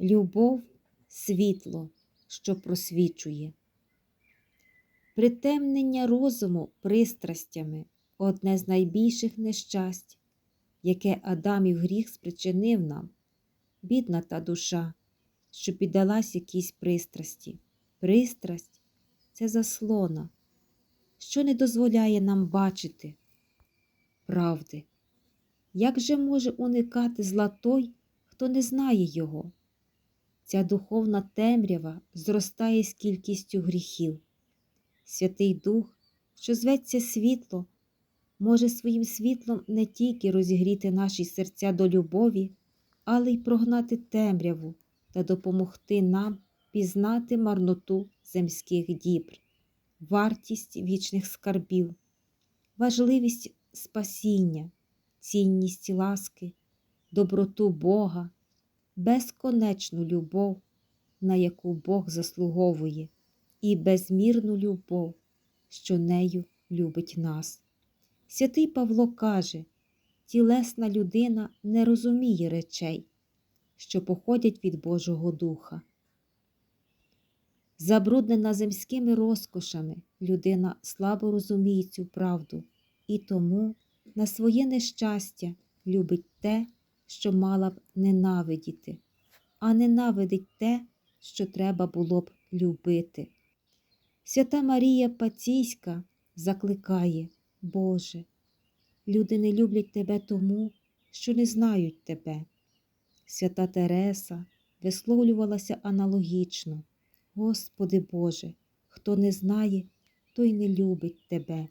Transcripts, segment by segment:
Любов світло, що просвічує. Притемнення розуму пристрастями одне з найбільших нещасть, яке Адамів гріх спричинив нам, бідна та душа, що піддалась якійсь пристрасті. Пристрасть це заслона, що не дозволяє нам бачити правди. Як же може уникати зла той, хто не знає його? Ця духовна темрява зростає з кількістю гріхів. Святий Дух, що зветься світло, може своїм світлом не тільки розігріти наші серця до любові, але й прогнати темряву та допомогти нам пізнати марноту земських дібр, вартість вічних скарбів, важливість спасіння, цінність ласки, доброту Бога, безконечну любов, на яку Бог заслуговує, і безмірну любов, що нею любить нас. Святий Павло каже, тілесна людина не розуміє речей, що походять від Божого Духа. Забруднена земськими розкошами, людина слабо розуміє цю правду і тому на своє нещастя любить те, що мала б ненавидіти, а ненавидить те, що треба було б любити. Свята Марія Паційська закликає, Боже, люди не люблять Тебе тому, що не знають Тебе. Свята Тереса висловлювалася аналогічно. Господи Боже, хто не знає, той не любить Тебе.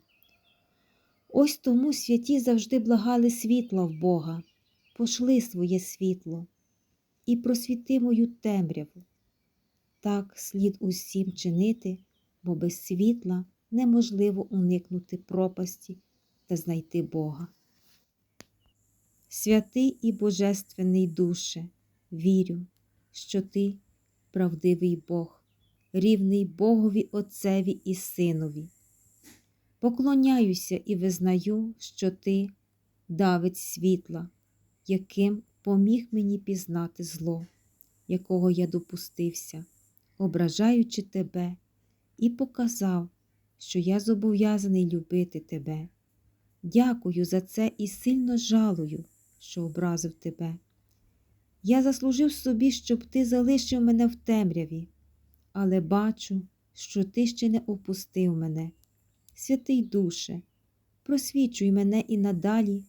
Ось тому святі завжди благали світла в Бога, пошли своє світло і просвіти мою темряву. Так слід усім чинити, бо без світла неможливо уникнути пропасті та знайти Бога. Святий і Божественний душе, вірю, що Ти правдивий Бог, рівний Богові Отцеві і Синові. Поклоняюся і визнаю, що Ти давець світла, яким поміг мені пізнати зло, якого я допустився, ображаючи Тебе, і показав, що я зобов'язаний любити Тебе. Дякую за це і сильно жалую, що образив Тебе. Я заслужив собі, щоб Ти залишив мене в темряві, але бачу, що Ти ще не опустив мене. Святий Душе, просвічуй мене і надалі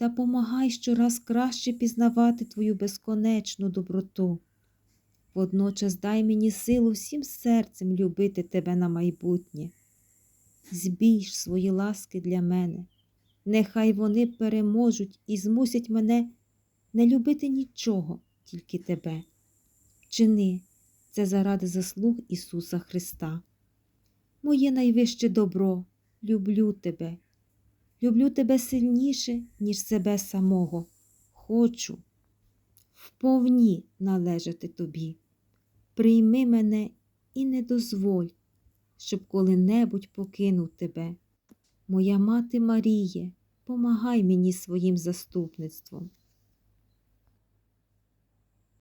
та помагай щораз краще пізнавати Твою безконечну доброту. Водночас дай мені силу всім серцем любити Тебе на майбутнє. Збільш свої ласки для мене, нехай вони переможуть і змусять мене не любити нічого, тільки Тебе. Чини це заради заслуг Ісуса Христа. Моє найвище добро, люблю Тебе, люблю Тебе сильніше, ніж себе самого. Хочу вповні належати Тобі. Прийми мене і не дозволь, щоб коли-небудь покинув Тебе. Моя мати Маріє, помагай мені своїм заступництвом.